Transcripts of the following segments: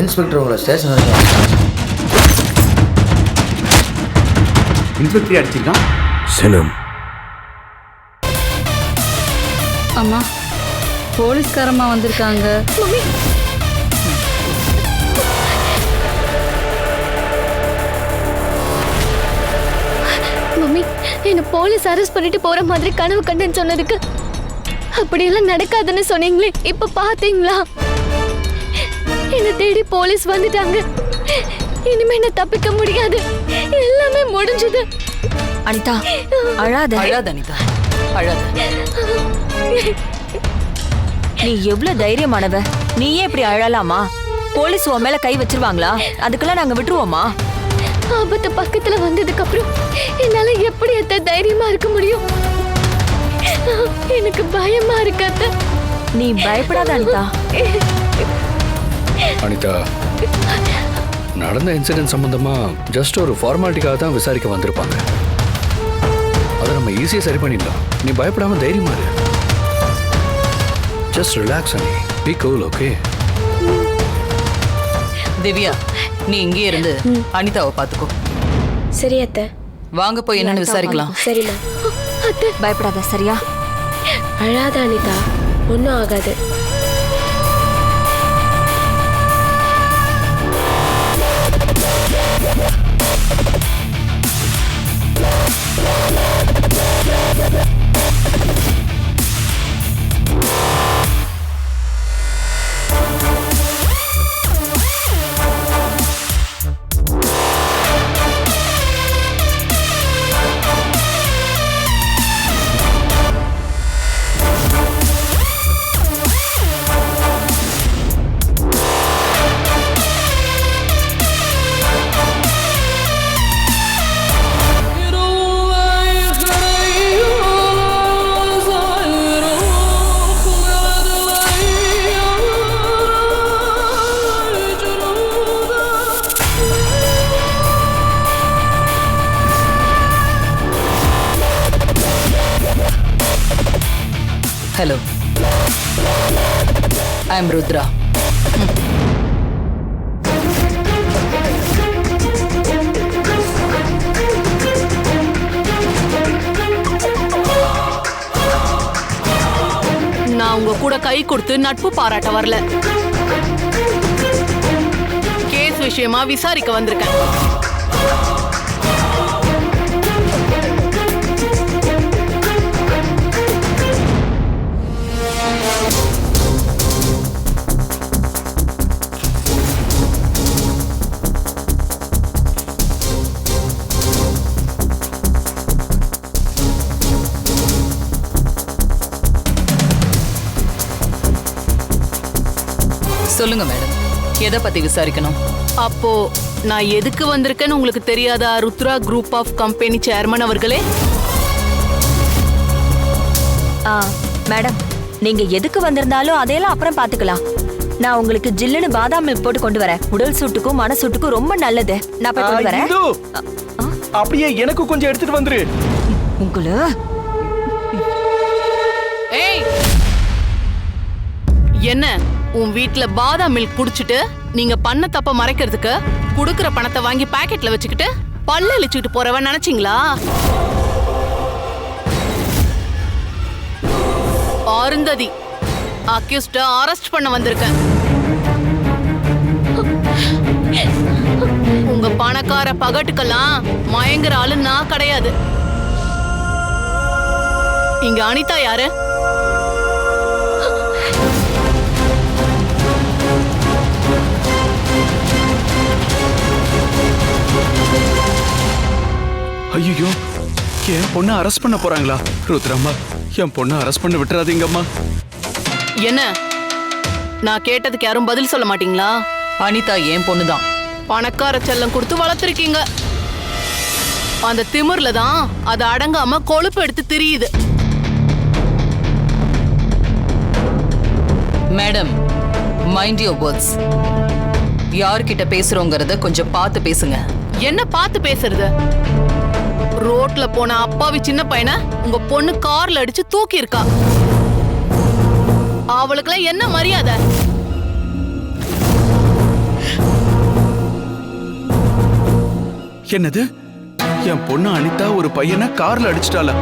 Inspector உங்களை station வரைக்கும். இன்ஸ்பெக்டரே அடிச்சிருக்கான். செனம் அம்மா போலீஸ்காரம்மா வந்திருக்காங்க. மம்மி. என்ன போலீஸ் அரெஸ்ட் பண்ணிட்டு போற மாதிரி கனவு கண்டேன்னு சொன்னதுக்கு அப்படியெல்லாம் நடக்காதுன்னு சொன்னீங்களே இப்ப பாத்தீங்களா என்ன தேடி போலீஸ் வந்துட்டாங்க. இனிமே என்ன தப்பிக்க முடியாது. எல்லாமே முடிஞ்சது. அனிதா அழாத. அழாத அனிதா அழாத. நீ எவ்வளவு தைரியமானவ. நீயே இப்படி அழலாமா? போலீஸ் உன் மேல கை வச்சிருவாங்களா? அதுக்கெல்லாம் நாங்க விட்டுருவோமா? ஆபத்து பக்கத்துல வந்ததுக்கு அப்புறம் என்னால எப்படி அத்த தைரியமா இருக்க முடியும்? எனக்கு பயமா இருக்கு அத்தை. நீ பயப்படாத அனிதா. அனிதா நடந்த இன்சிடென்ட் சம்பந்தமா ஜஸ்ட் ஒரு ஃபார்மாலிட்டிக்காக தான் விசாரிக்க வந்திருப்பாங்க. அதை நம்ம ஈஸியாக சரி பண்ணிடலாம். நீ பயப்படாம தைரியமா இரு. Just relax and be cool okay Divya நீ இங்கே இருந்து அனிதாவை பாத்துக்கோ சரி அத்தை. வாங்க போய் என்னன்னு விசாரிக்கலாம். சரிம்மா பயப்படாத சரியா? அழாத அனிதா. ஒன்றும் ஆகாது. Yeah. ஐ எம் ருத்ரா நான் உங்க கூட கை கொடுத்து நட்பு பாராட்ட வரல. கேஸ் விஷயமா விசாரிக்க வந்திருக்கேன். சொல்லுங்க மேடம். எதை பத்தி விசாரிக்கணும்? அப்போ நான் எதுக்கு வந்திருக்கேன்னு உங்களுக்கு தெரியாதா Rudra group of company chairman அவர்களே? ஆ மேடம். நீங்க எதுக்கு வந்திருந்தாலும் அதையெல்லாம் அப்புறம் பாத்துக்கலாம். நான் உங்களுக்கு ஜில்லுன்னு பாதாம் மில்க் போட்டு கொண்டு வரேன். உடல் சூட்டுக்கும் மன சூட்டுக்கும் ரொம்ப நல்லது. நான் போய் கொண்டு வரேன். இந்து! அப்படியே எனக்கு கொஞ்சம் எடுத்துட்டு வந்துரு. உங்களு? ஏய்! என்ன? உன் வீட்ல பாதாம் மில்க் குடிச்சிட்டு நீங்க பண்ண தப்ப மறைக்கிறதுக்கு குடுக்கற பணத்தை வாங்கி பாக்கெட்ல வச்சுக்கிட்டு பல்ல இழிச்சுக்கிட்டு போறவன் நினைச்சீங்களா? அருந்ததி அக்யூஸ்ட அரெஸ்ட் பண்ண வந்திருக்கேன். உங்க பணக்கார பகட்டுக்கெல்லாம் மயங்குற ஆளு நான் கிடையாது. இங்க அனிதா யாரு? ஐயோ என் பொண்ணை அரெஸ்ட் பண்ண போறாங்களா? ருத்ரம்மா என் பொண்ணை அரெஸ்ட் பண்ண விட்டுறாதீங்கம்மா. என்ன? நான் கேட்டதுக்கு யாரும் பதில் சொல்ல மாட்டீங்களா? அனிதா என் பொண்ணுதான். பணக்கார செல்லம் கொடுத்து வளர்த்துருக்கீங்க. அந்த திமிர்ல தான் அது அடங்காம கொழுப்பு எடுத்து திரியுது. மேடம் மைண்ட் யோர் வேர்ட்ஸ் யார்கிட்ட பேசுறோங்கிறத கொஞ்சம் பார்த்து பேசுங்க. என்ன பார்த்து பேசுறது? ரோட்ல போன அப்பாவி சின்ன பையனை உங்க பொண்ணு கார்ல அடிச்சு தூக்கி இருக்கா அவளுக்குலாம் என்ன மரியாதை? என்னது? என் பொண்ணு அனிதா ஒரு பையனை கார்ல அடிச்சிட்டாளா.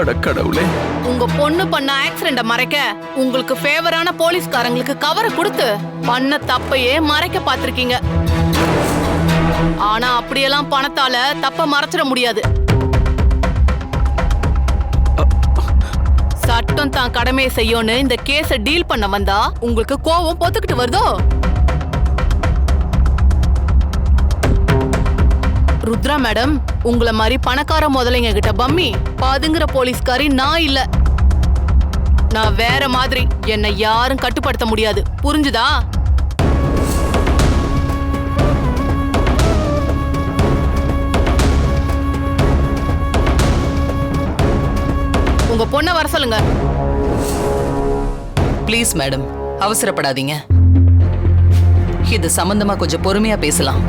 அடக்கடவுளே உங்க பொண்ணு பண்ண ஆக்சிடென்ட மறைக்க உங்களுக்கு ஃபேவரான போலீஸ்காரங்களுக்கு கவரை கொடுத்து பண்ண தப்பையே மறைக்க பார்த்திருக்கீங்க. ஆனா அப்படியெல்லாம் பணத்தால தப்ப மறைச்சிட முடியாது. சட்டம் தான் கடமையை செய்யும்னு இந்த கேஸ டீல் பண்ண வந்தா உங்களுக்கு கோவம் பொத்துக்கிட்டு வருதோ? ருத்ரா மேடம் உங்கள மாதிரி பணக்கார முதலைங்க கிட்ட பம்மி பாதுங்கிற போலீஸ்காரி நான் இல்ல. நான் வேற மாதிரி என்னை யாரும் கட்டுப்படுத்த முடியாது. புரிஞ்சுதா? பொண்ணை வர சொல்லுங்க. ப்ளீஸ் மேடம் அவசரப்படாதீங்க. இது சம்பந்தமா கொஞ்சம் பொறுமையா பேசலாம்.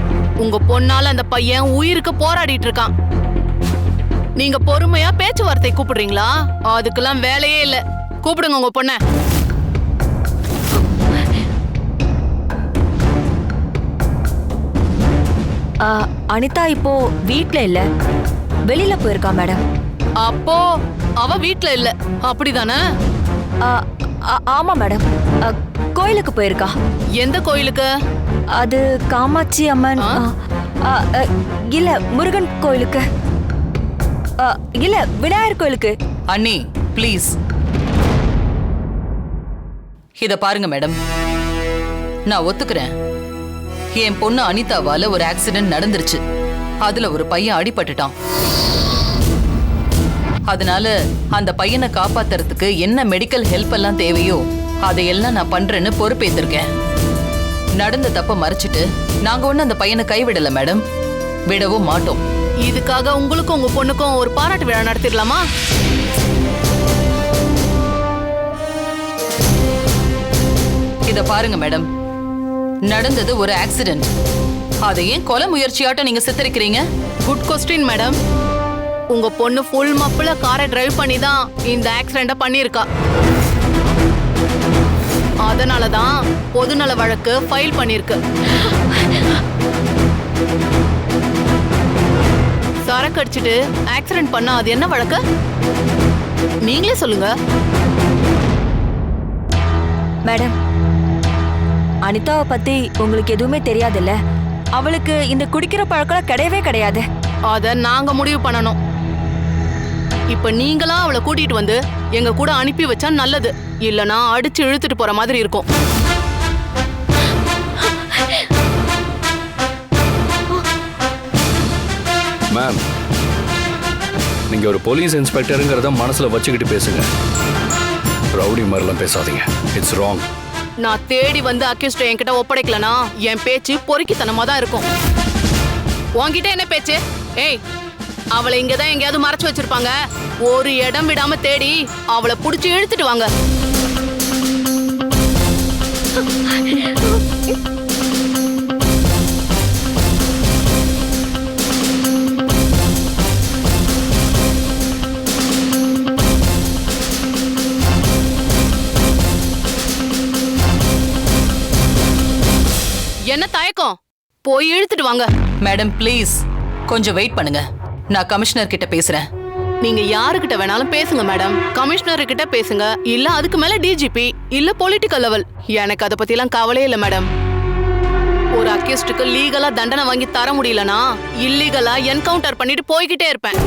உங்க பொண்ணால அந்த பையன் உயிருக்கு போராடிட்டு இருக்கான் நீங்க பொறுமையா பேச்சுவார்த்தை கூப்பிடுறீங்களா? அதுக்கெல்லாம் வேலையே இல்ல. கூப்பிடுங்க உங்க பொண்ண. அனிதா இப்போ வீட்ல இல்ல? வெளியில போயிருக்கா மேடம் அப்போ அவ வீட்ல இல்ல. அப்படிதானே? ஆமா மேடம். கோயிலுக்கு போயிருக்கா. எந்த கோயிலுக்கு? அது காமாட்சி அம்மன் இல்ல முருகன் கோயிலுக்கு. இல்ல விநாயகர் கோயிலுக்கு. அண்ணி ப்ளீஸ். இத பாருங்க மேடம். நான் ஒத்துக்கிறேன். என் பொண்ணு அனிதாவால ஒரு ஆக்சிடென்ட் நடந்துருச்சு. அதுல ஒரு பையன் அடிபட்டுட்டான். அதனால அந்த பையனை காப்பாத்துறதுக்கு என்ன மெடிக்கல் ஹெல்ப் எல்லாம் தேவையோ அதையெல்லாம் நான் பண்றேன்னு பொறுப்பேத்திருக்கேன். நடந்த தப்ப மறைச்சிட்டு நாங்க ஒண்ணு அந்த பையனை கைவிடல மேடம் விடவும் மாட்டோம். இதுக்காக உங்களுக்கும் உங்க பொண்ணுக்கும் ஒரு பாராட்டு விழா நடத்திடலாமா? இத பாருங்க மேடம் நடந்தது ஒரு ஆக்சிடென்ட் அதை ஏன் கொலை முயற்சியாட்டம் நீங்க சித்தரிக்கிறீங்க? குட் கொஸ்டின் மேடம் உங்க பொண்ணு ஃபுல் மப்புல காரை டிரைவ் பண்ணி தான் இந்த ஆக்சிடென்ட பண்ணியிருக்கா. அதனால தான் பொதுநல வழக்கு ஃபைல் பண்ணிருக்கு சரக்கு அடிச்சிட்டு ஆக்சிடென்ட் பண்ணா அது என்ன வழக்கு? நீங்களே சொல்லுங்க. மேடம் அனிதாவை பத்தி உங்களுக்கு எதுவுமே தெரியாதுல்ல? அவளுக்கு இந்த குடிக்கிற பழக்கம் கிடையவே கிடையாது. அத நாங்க முடிவு பண்ணணும். இப்ப நீங்களா அவளை கூட்டிட்டு வந்து எங்க கூட அனுப்பி வச்சா நல்லது. இல்லனா அடிச்சு இழுத்துட்டு போற மாதிரி இருக்கும். மேம் நீங்க ஒரு போலீஸ் இன்ஸ்பெக்டருங்கிறத மனசுல வச்சுக்கிட்டு பேசுங்க. ரவுடி மாதிரிலாம் பேசாதீங்க. இட்ஸ் ராங் நான் தேடி வந்து அக்யூஸ்ட என்கிட்ட ஒப்படைக்கலனா என் பேச்சு பொறுக்கித்தனமா தான் இருக்கும். உன்கிட்ட என்ன பேச்சு? ஏய் அவளை இங்கதான் எங்கேயாவது மறைச்சு வச்சிருப்பாங்க. ஒரு இடம் விடாம தேடி அவளை புடிச்சு இழுத்துட்டு வாங்க. என்ன தயக்கம்? போய் இழுத்துட்டு வாங்க. மேடம் ப்ளீஸ் கொஞ்சம் வெயிட் பண்ணுங்க. நான் கமிஷனர் கிட்ட பேசுறேன். நீங்க யாருக்கிட்ட வேணாலும் பேசுங்க மேடம் கமிஷனர் கிட்ட பேசுங்க. இல்ல அதுக்கு மேல டிஜிபி இல்ல பொலிட்டிக்கல் லெவல் எனக்கு அதை பத்தி எல்லாம் கவலையே இல்ல மேடம் ஒரு அக்யூஸ்டுக்கு லீகலா தண்டனை வாங்கி தர முடியலனா இல்லீகலா என்கவுண்டர் பண்ணிட்டு போய்கிட்டே இருப்பேன்.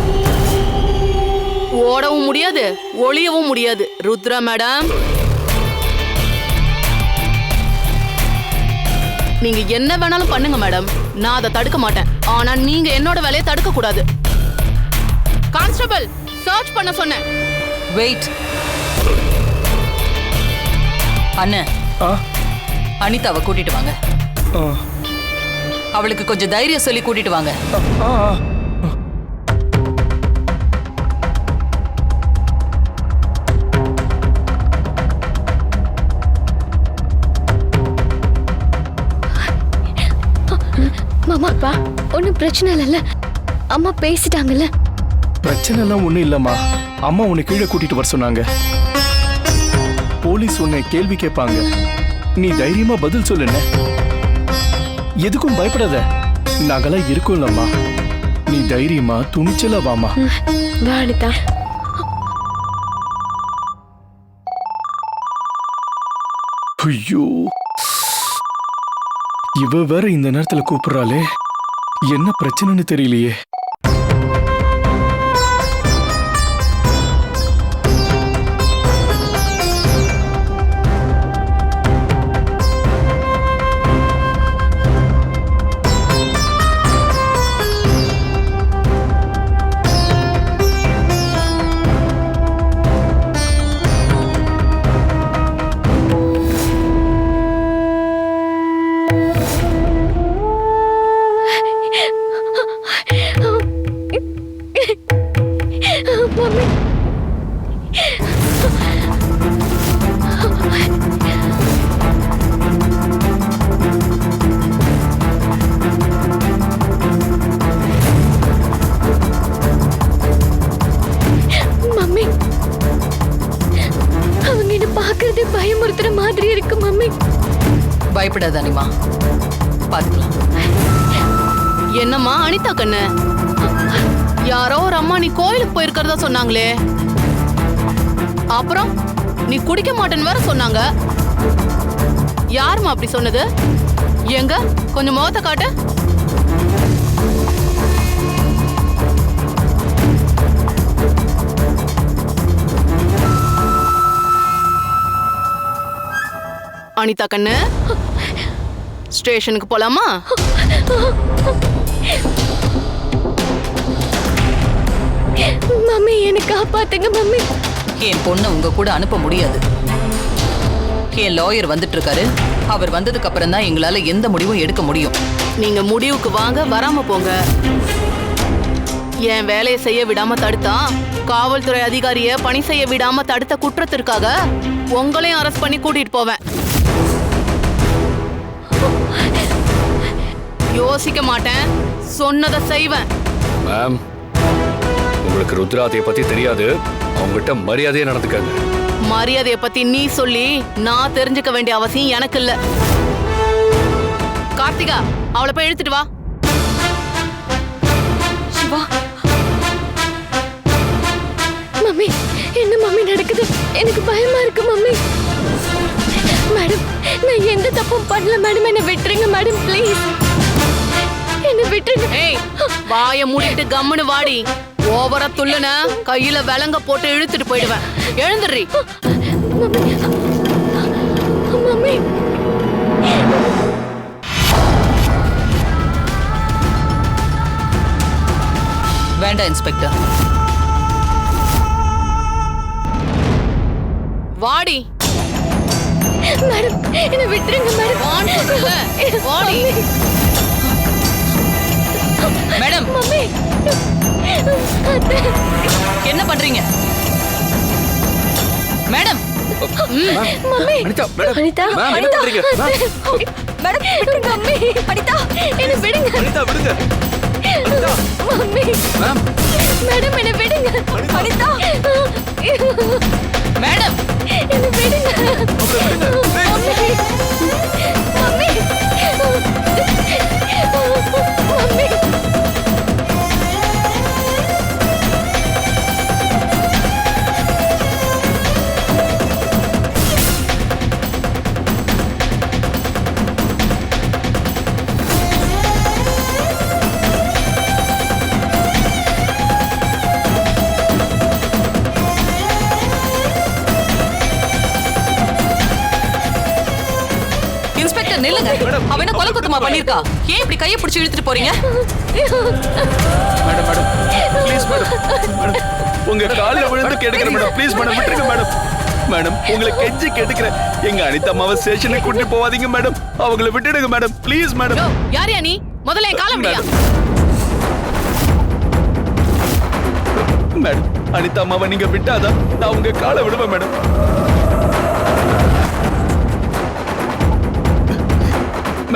ஓடவும் முடியாது ஒளியவும் முடியாது. ருத்ரா மேடம் நீங்க என்ன வேணாலும் பண்ணுங்க மேடம் நான் அதை தடுக்க மாட்டேன். ஆனா நீங்க என்னோட வேலையை தடுக்க கூடாது கான்ஸ்டபிள் சர்ச் பண்ண சொன்னேன். வெயிட் அண்ணன் அனிதாவை கூட்டிட்டு வாங்க. அவளுக்கு கொஞ்சம் தைரியம் சொல்லி கூட்டிட்டு வாங்க. மாமா பா ஒன்றும் பிரச்சனை இல்லைல்ல. அம்மா பேசிட்டாங்கல்ல. பிரச்சனை எல்லாம் ஒண்ணும் இல்லம்மா. அம்மா உன்னை கீழே கூட்டிட்டு வர சொன்னாங்க. போலீஸ் உன்னை கேள்வி கேட்பாங்க. நீ தைரியமா பதில் சொல்லுன எதுக்கும் பயப்படாத. நாங்கெல்லாம் இருக்கோம்லம்மா. நீ தைரியமா துணிச்சலா வாமா வா அனிதா. ஐயோ. இவ வேற இந்த நேரத்துல கூப்பிடுறாளே. என்ன பிரச்சனைன்னு தெரியலையே. பயப்படாத அனிமா என்னம்மா அனிதா கண்ணு? யாரோ ஒரு அம்மா நீ கோயிலுக்கு போயிருக்கிறதா சொன்னாங்களே. அப்புறம் நீ குடிக்க மாட்டேன்னு வேற சொன்னாங்க. யாருமா அப்படி சொன்னது? எங்க? கொஞ்சம் முகத்தை காட்டு. அனிதா கண்ணு? ஸ்டேஷனுக்கு போலாமா? மம்மி என்ன காப்பாத்துங்க மம்மி. என் பொண்ணை உங்க கூட அனுப்ப முடியாது. என் லாயர் வந்துட்டு இருக்காரு அவர் வந்ததுக்கு அப்புறம் தான் எங்களால எந்த முடிவும் எடுக்க முடியும். நீங்க முடிவுக்கு வாங்க வராம போங்க. என் வேலையை செய்ய விடாம தடுத்தா காவல்துறை அதிகாரிய பணி செய்ய விடாம தடுத்த குற்றத்திற்காக உங்களையும் அரெஸ்ட் பண்ணி கூட்டிட்டு போவேன். யோசிக்க மாட்டேன். சொன்னதை செய்வேன். மேம் உங்களுக்கு ருத்ராதையை பத்தி தெரியாது. அவங்ககிட்ட மரியாதையா நடந்துக்கங்க. மரியாதைய பத்தி நீ சொல்லி நான் தெரிஞ்சுக்க வேண்டிய அவசியம் எனக்கு இல்ல. கார்த்திகா அவளை போய் இழுத்துட்டு வா. சிவா. மம்மி என்ன மம்மி நடக்குது? எனக்கு பயமா இருக்கு மம்மி. மேடம் நான் எந்த தப்பும் பண்ணல. மேடம் என்ன விட்டுருங்க. மேடம் ப்ளீஸ் விட்டுருங்க ஏய் வாய மூடிட்டு கம்முன்னு வாடி. ஓவரா துள்ளுன கையில விலங்க போட்டு இழுத்துட்டு போயிடுவேன். எழுந்துடுறி. வேண்டாம் இன்ஸ்பெக்டர். வாடி. மேடம் என்ன விட்டுருங்க மேடம். வாடி. மேடம். என்ன பண்றீங்க? Madam. Mummy. Anita madam. Anita ma'am என்ன பண்றீங்க? மேம். மேடம் விட்டுருங்க மம்மி. அனிதா என்ன விடுங்க. அனிதா விடுங்க. மம்மி. மேம். மேடம் என்ன விடுங்க. அனிதா. மேடம். என்ன விடுங்க. மம்மி. மம்மி. மம்மி. குத்தமா பண்ணிருக்கா ஏன் இப்படி கையை பிடிச்சு இழுத்துட்டு போறீங்க? Madam madam. Please madam. Madam உங்க கால்ல விழுந்து கேட்டுக்கிறேன் மேடம். ப்ளீஸ் மேடம் விட்டுருங்க மேடம். மேடம் உங்களை கெஞ்சி கேட்டுக்கிறேன் எங்க அனிதா அம்மாவை ஸ்டேஷனுக்கு கூட்டிட்டு போவாதீங்க மேடம். அவங்கள விட்டுடுங்க மேடம். Please madam. யோ, யாரியா நீ? முதல்ல என் காலம் மேடம் அனிதா அம்மாவை நீங்க விட்டாதான் நான் உங்க காலை விடுவேன் மேடம்.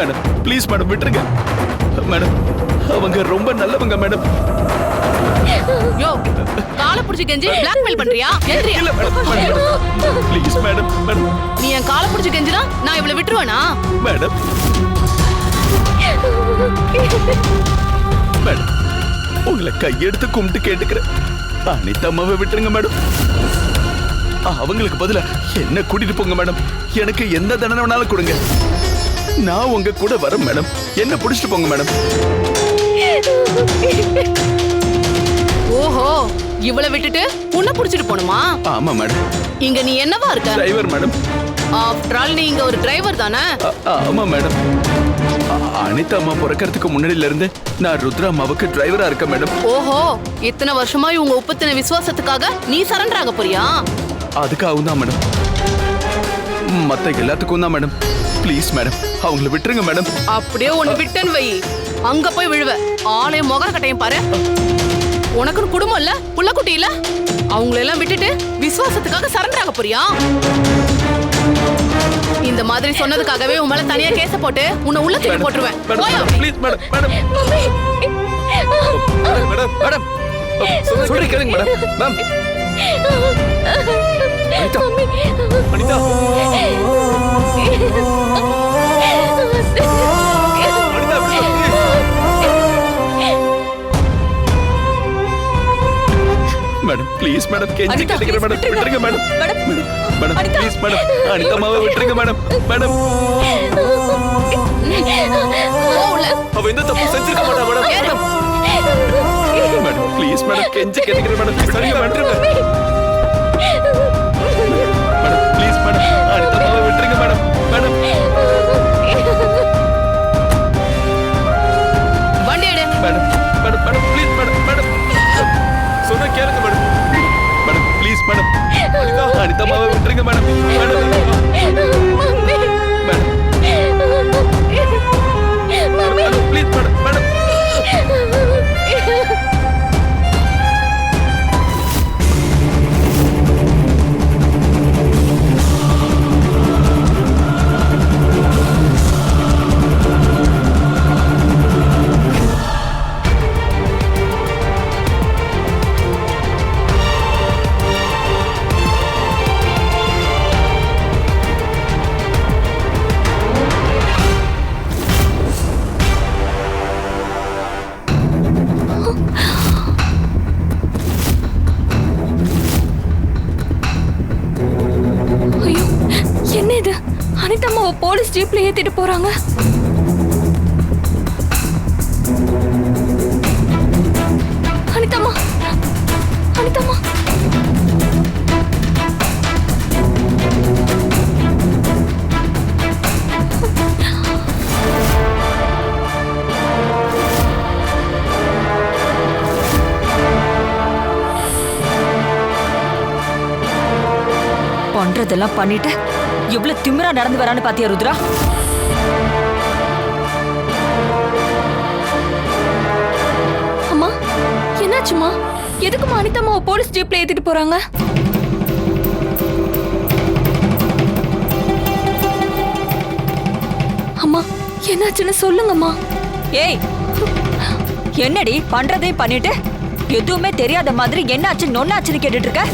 மேடம் ப்ளீஸ் மேடம் விட்டுருங்க. மேடம் அவங்க ரொம்ப நல்லவங்க மேடம். யோ காலை புடிச்சு கெஞ்சி பிளாக்மெயில் பண்றியா? எந்திரியா. இல்ல மேடம் ப்ளீஸ் மேடம். மேடம் நீ என் காலை புடிச்சு கெஞ்சினா நான் இவ்வளவு விட்டுருவேனா? மேடம். மேடம் உங்களை கையெடுத்து கும்பிட்டு கேட்டுக்கிறேன். அனிதா அம்மாவை விட்டுருங்க மேடம். அவங்களுக்கு பதிலா என்ன கூட்டிட்டு போங்க மேடம். எனக்கு எந்த தண்டனை வேணாலும் கொடுங்க. நான் உங்க கூட வரேன் மேடம் என்ன புடிச்சிட்டு போங்க மேடம் ஓஹோ இவளை விட்டுட்டு உன்னை புடிச்சிட்டு போணுமா? ஆமா மேடம் இங்க நீ என்னவா இருக்க? டிரைவர் மேடம் ஆஃப்டர் ஆல் நீ இங்க ஒரு டிரைவர் தானே? ஆமா மேடம் அனிதா அம்மா பிறக்கறதுக்கு முன்னாடில இருந்து நான் ருத்ரா அம்மாவுக்கு டிரைவரா இருக்கேன் மேடம் ஓஹோ இத்தனை வருஷமா இவங்க உப்பத்தின விசுவாசத்துக்காக நீ சரண்டர் ஆக போறியா? அதுக்காகவும் தான் மேடம் மத்த எல்லாத்துக்கும் தான் மேடம் ப்ளீஸ் மேடம் அவங்கள விட்டுருங்க மேடம் அப்படியே உன்னை விட்டேன்னு வை. அங்க போய் விழுவ. ஆளையும் முகர கட்டையும் பாரு. உனக்குன்னு குடும்பம் இல்ல? புள்ள குட்டி இல்ல? அவங்கள எல்லாம் விட்டுட்டு விசுவாசத்துக்காக சரண்டர் ஆக போறியா? இந்த மாதிரி சொன்னதுக்காகவே உன் மேல தனியா கேஸ போட்டு உன்னை உள்ள தூக்கி போட்டுருவேன். Please madam madam madam madam சொல்றேன் கேளுங்க madam ma'am Anita Anita madam please madam கெஞ்சி அனிதா, கேட்டுக்கிறேன் மேடம் விட்டுருங்க. Madam. Madam. Please madam Anita. அம்மாவை விட்டுருங்க மேடம் மேடம். அவ எந்த தப்பு செஞ்சிருக்க மாட்டா மேடம். மேடம் ப்ளீஸ் மேடம் கெஞ்சி கேட்டுக்கிறேன் மேடம். விட்டுருங்க மேடம் Yeah. ஜீப்ல ஏத்திட்டு போறாங்க. அனிதம்மா அனிதம்மா பண்றதெல்லாம் பண்ணிட்டு எவ்வளவு திமிரா நடந்து வரான்னு பாத்தியா ருத்ரா? அம்மா என்னாச்சுமா எதுக்குமா அனிதம்மாவை போலீஸ் ஜீப்ல ஏத்திட்டு போறாங்க? அம்மா என்னாச்சுன்னு சொல்லுங்கம்மா. ஏய் என்னடி பண்றதையும் பண்ணிட்டு எதுவுமே தெரியாத மாதிரி என்னாச்சு நொன்னாச்சுன்னு கேட்டுட்டு இருக்க?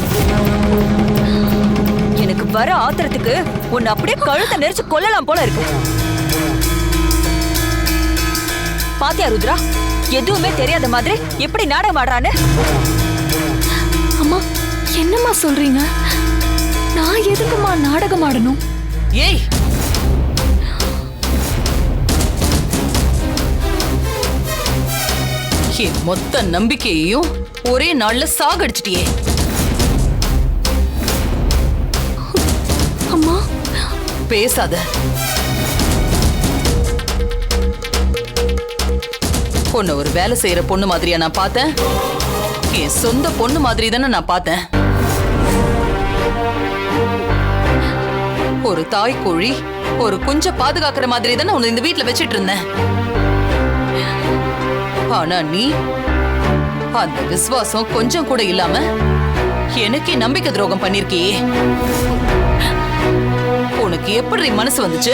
எனக்கு வர ஆத்திரத்துக்கு உன்னை அப்படியே கழுத்தை நெரிச்சு கொல்லலாம் போல இருக்கு. பாத்தியா ருத்ரா? எதுவுமே தெரியாத மாதிரி எப்படி நாடகம் ஆடுறான்னு? அம்மா என்னம்மா சொல்றீங்க? நான் எதுக்குமா நாடகம் ஆடணும்? ஏய்! என் மொத்த நம்பிக்கையையும் ஒரே நாள்ல சாகடிச்சிட்டியே. பேசாத. பொண்ணு ஒரு வேலை செய்யற பொண்ணு மாதிரியா நான் பார்த்தேன். என் சொந்த பொண்ணு மாதிரி தானே நான் பார்த்தேன். ஒரு தாய் கோழி ஒரு குஞ்ச பாதுகாக்கிற மாதிரி தானே உன்னை இந்த வீட்டுல வச்சிட்டு இருந்தேன். ஆனா நீ அந்த விசுவாசம் கொஞ்சம் கூட இல்லாம எனக்கே நம்பிக்கை துரோகம் பண்ணிருக்கியே. உனக்கு எப்படி மனசு வந்துச்சு?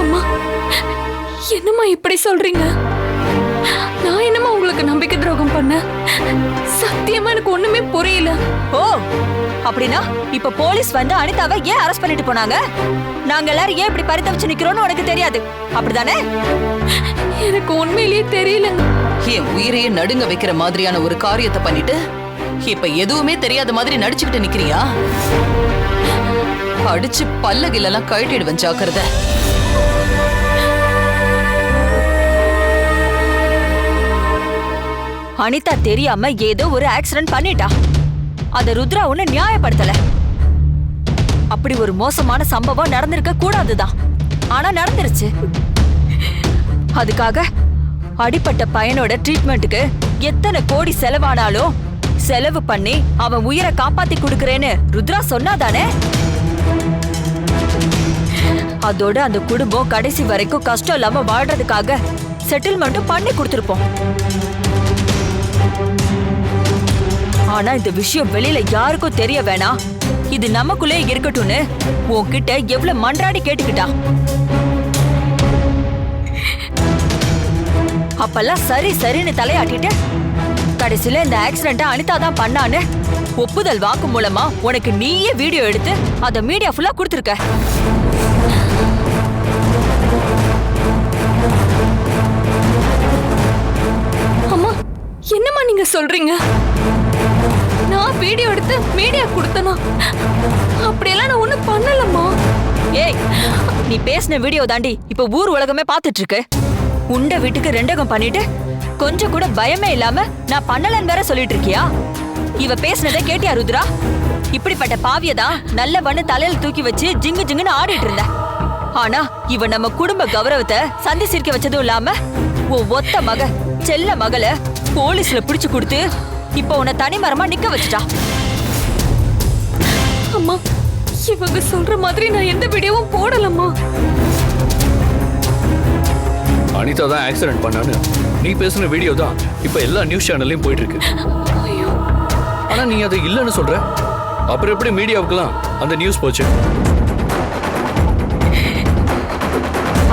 அம்மா என்னம்மா இப்படி சொல்றீங்க? நான் என்னம்மா உங்களை உங்களுக்கு நம்பிக்கை துரோகம் பண்ண சத்தியமா எனக்கு ஒண்ணுமே புரியல. ஓ அப்படின்னா இப்ப போலீஸ் வந்து அனிதாவை ஏன் அரெஸ்ட் பண்ணிட்டு போனாங்க? நாங்க எல்லாரும் ஏன் இப்படி பரிதவிச்சு நிக்கிறோம்னு உனக்கு தெரியாது. அப்படிதானே எனக்கு உண்மையிலேயே தெரியலங்க. என் உயிரையே நடுங்க வைக்கிற மாதிரியான ஒரு காரியத்தை பண்ணிட்டு இப்ப எதுவுமே தெரியாத மாதிரி நடிச்சுக்கிட்டு நிக்கிறியா? அடிச்சு பல்லகிலெல்லாம் கழட்டிடுவேன் ஜாக்கிரத. அனிதா தெரியாம ஏதோ ஒரு ஆக்சிடென்ட் பண்ணிட்டா. அத ருத்ரா ஒண்ணு நியாயப்படுத்தல. அப்படி ஒரு மோசமான சம்பவம் நடந்திருக்க கூடாதுதான். ஆனா நடந்துருச்சு. அதுக்காக அடிப்பட்ட பையனோட ட்ரீட்மெண்ட்டுக்கு எத்தனை கோடி செலவானாலும் செலவு பண்ணி அவன் உயிரை காப்பாத்தி கொடுக்கறேன்னு ருத்ரா சொன்னாதானே? அதோட அந்த குடும்பம் கடைசி வரைக்கும் கஷ்டம் இல்லாம வாழ்றதுக்காக செட்டில்மெண்ட்டும் பண்ணி கொடுத்துருப்போம். ஆனா இந்த விஷயம் வெளியில யாருக்கும் தெரிய வேணாம் இது நமக்குள்ளே இருக்கட்டும்னு உன்கிட்ட எவ்வளவு மன்றாடி கேட்டுக்கிட்டா. அப்பெல்லாம் சரி சரின்னு தலையாட்டிட்டு கடைசியில இந்த ஆக்சிடென்ட் அனிதா தான் பண்ணான்னு ஒப்புதல் வாக்கு மூலமா உனக்கு நீயே வீடியோ எடுத்து அத மீடியா ஃபுல்லா கொடுத்துருக்க. அம்மா என்னம்மா நீங்க சொல்றீங்க? நான் வீடியோ எடுத்து மீடியா கொடுத்தனா? அப்படியெல்லாம் நான் ஒன்றும் பண்ணலம்மா. ஏய் நீ பேசின வீடியோ தாண்டி இப்ப ஊர் உலகமே பாத்துட்டு இருக்கு. உண்ட வீட்டுக்கு ரெண்டகம் பண்ணிட்டு கொஞ்சம் கூட பயமே இல்லாம நான் பண்ணலன்னு வேற சொல்லிட்டு இருக்கியா? இவ பேசினதை கேட்டியா ருத்ரா? இப்படிப்பட்ட பாவிய தான் நல்ல வண்ணு தலையில தூக்கி வச்சு ஜிங்கு ஜிங்குன்னு ஆடிட்டு இருந்த. ஆனா இவ நம்ம குடும்ப கௌரவத்தை சந்தி சிரிக்க வச்சதும் இல்லாம உன் ஒத்த மக செல்ல மகளை போலீஸ்ல பிடிச்சு கொடுத்து இப்ப உன்னை தனிமரமா நிக்க வச்சுட்டா. அம்மா இவங்க சொல்ற மாதிரி நான் எந்த வீடியோவும் போடலம்மா. அனிதா தான் ஆக்சிடென்ட் பண்ணான்னு. நீ பேசின வீடியோ தான் இப்போ எல்லா நியூஸ் சேனல்லையும் போயிட்டு இருக்கு ஐயோ. ஆனா நீ அது இல்லைன்னு சொல்ற? அப்புறம் எப்படி மீடியாவுக்குலாம் அந்த நியூஸ் போச்சு?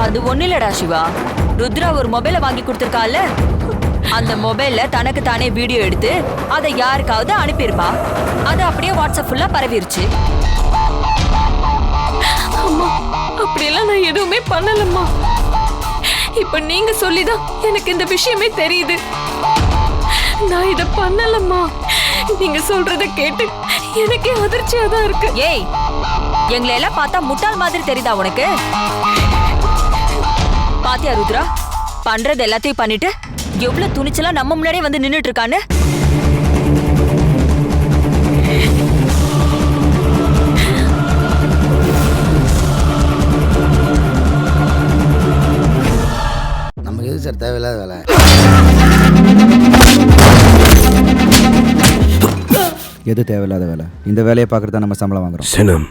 அது ஒண்ணு இல்லடா சிவா. ருத்ரா ஒரு மொபைலை வாங்கி கொடுத்திருக்கால அந்த மொபைல்ல தனக்கு தானே வீடியோ எடுத்து அதை யாருக்காவது அனுப்பியிருப்பா. அது அப்படியே வாட்ஸ்அப் ஃபுல்லா பரவிருச்சு. அம்மா அப்படியெல்லாம் நான் எதுவுமே பண்ணலம்மா. இப்ப நீங்க சொல்லிதான் எனக்கு இந்த விஷயமே தெரியுது. நான் இத பண்ணலம்மா. நீங்க சொல்றத கேட்டு எனக்கே அதிர்ச்சியா தான் இருக்கு. ஏய் எங்களை எல்லாம் பார்த்தா முட்டாள் மாதிரி தெரியுதா உனக்கு? பாத்தியா ருத்ரா பண்றது எல்லாத்தையும் பண்ணிட்டு எவ்வளவு துணிச்சலா நம்ம முன்னாடியே வந்து நின்னுட்டு இருக்கான்னு? எது சார் தேவையில்லாத வேலை. எது தேவையில்லாத வேலை? இந்த வேலையை பார்க்குறது தான் நம்ம சம்பளம் வாங்குறோம். சினம்.